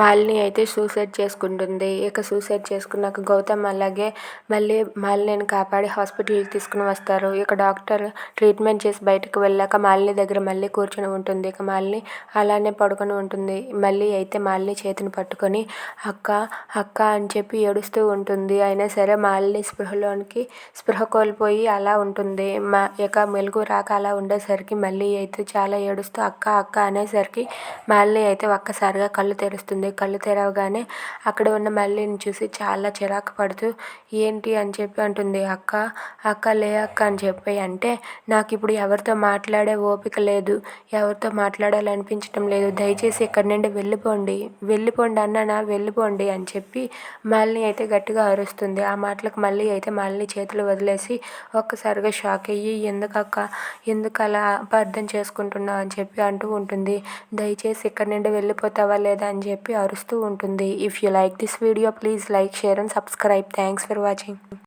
మాలిని అయితే సూసైడ్ చేసుకుంటుంది. ఇక సూసైడ్ చేసుకున్నాక గౌతమ్ అలాగే మళ్ళీ మాలినిని కాపాడి హాస్పిటల్కి తీసుకుని వస్తారు. ఇక డాక్టర్ ట్రీట్మెంట్ చేసి బయటకు వెళ్ళాక మాలిని దగ్గర మళ్ళీ కూర్చొని ఉంటుంది. ఇక మాలిని అలానే పడుకొని ఉంటుంది. మళ్ళీ అయితే మాలిని చేతిని పట్టుకొని అక్క అక్క అని చెప్పి ఏడుస్తూ ఉంటుంది. అయినా సరే మాలిని స్పృహలోనికి స్పృహ కోల్పోయి అలా ఉంటుంది. మా ఇక మెలుగు రాక అలా ఉండేసరికి మళ్ళీ అయితే చాలా ఏడుస్తూ అక్క అక్క అనేసరికి మాలిని అయితే ఒక్కసారిగా కళ్ళు తెరుస్తుంది. కళ్ళు తెరవగానే అక్కడ ఉన్న మల్లిని చూసి చాలా చిరాకు పడుతూ ఏంటి అని చెప్పి అంటుంది. అక్క అక్క లే అక్క అని చెప్పి అంటే నాకు ఇప్పుడు ఎవరితో మాట్లాడే ఓపిక లేదు. ఎవరితో మాట్లాడాలనిపించడం లేదు. దయచేసి ఇక్కడి నుండి వెళ్ళిపోండి. వెళ్ళిపోండి అన్నానా? వెళ్ళిపోండి అని చెప్పి మళ్ళీ అయితే గట్టిగా అరుస్తుంది. ఆ మాటలకు మళ్ళీ అయితే మళ్ళీ చేతులు వదిలేసి ఒక్కసారిగా షాక్ అయ్యి ఎందుకక్క? ఎందుకు అలా అపార్థం చేసుకుంటున్నావు? అని చెప్పి అంటూ ఉంటుంది. దయచేసి ఇక్కడ నుండి వెళ్ళిపోతావా లేదా? అని చెప్పి చెప్పి అరుస్తూ ఉంటుంది. If you like this video please like share and subscribe thanks for watching